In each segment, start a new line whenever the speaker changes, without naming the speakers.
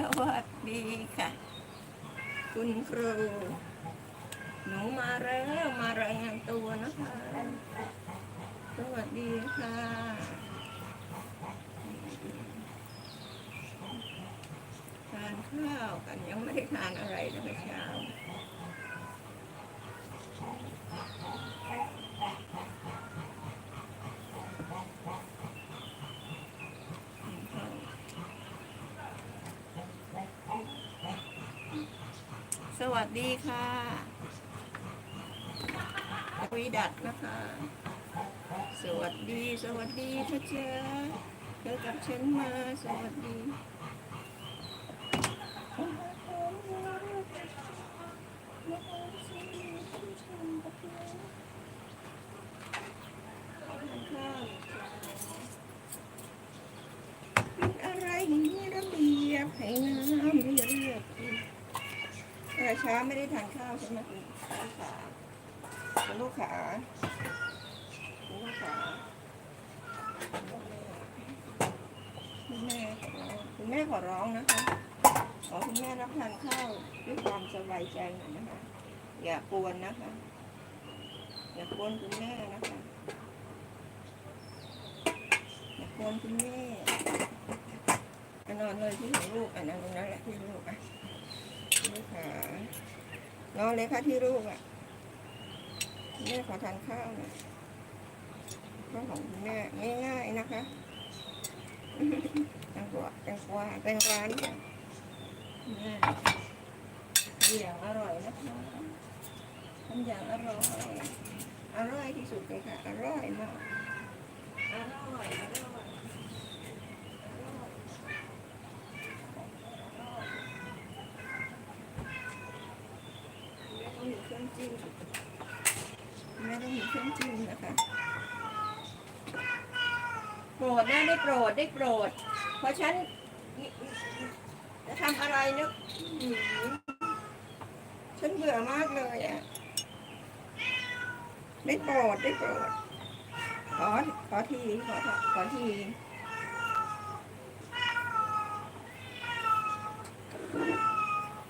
สวัสดีค่ะ คุณครู หนูมาแล้วมารายงานตัวนะคะ สวัสดีค่ะ ทานข้าวกันยังไม่ได้ทานอะไรเลยเมื่อเช้า สวัสดีค่ะวิดัดนะคะ สวัสดี สวัสดีท่าเจ้าเธอกับฉันมา สวัสดีเป็นอะไรมีระเบียบให้น้ำเรียบ เรียบเช้าไม่ได้ทานข้าวใช่ไหมคุณลูกขาคุณลูกขาคุณลูกขาคุณแม่คุณแม่ขอร้องนะคะขอคุณแม่รับทานข้าวด้วยความสบายใจหน่อยนะคะ อย่ากวนนะคะ อย่ากวนคุณแม่นะคะ อย่ากวนคุณแม่ไปนอนเลยที่ของลูกอะนอนตรงนั้นแหละที่ลูกอะ ลูกขานอนเลยค่ะที่ลูกอะแม่ขอทานข้าวนะข้าวของคุณแม่ง่ายๆนะคะแตงกวาแตงกวาแตงร้านค่ะแม่เดี่างอร่อยนะคะทำอย่างอร่อยอร่อยที่สุดเลยค่ะอร่อยมากอร่อยอร่อย แม่ต้องมีเครื่อง จิ้มแม่ต้องมีเครื่องจิ้มนะคะโปรดนะได้โปรดได้โปรด เพราะฉันจะทำอะไรนึกอื้อหือฉันเบื่อมากเลยอะได้โปรดได้โปรดขอขอทีขอขอที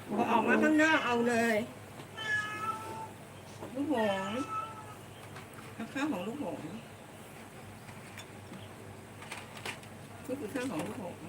พอออกมาข้างนอกเอาเลย ลูกหงส์ข้าวของลูกหงส์นี่คือข้าวของลูกหงส์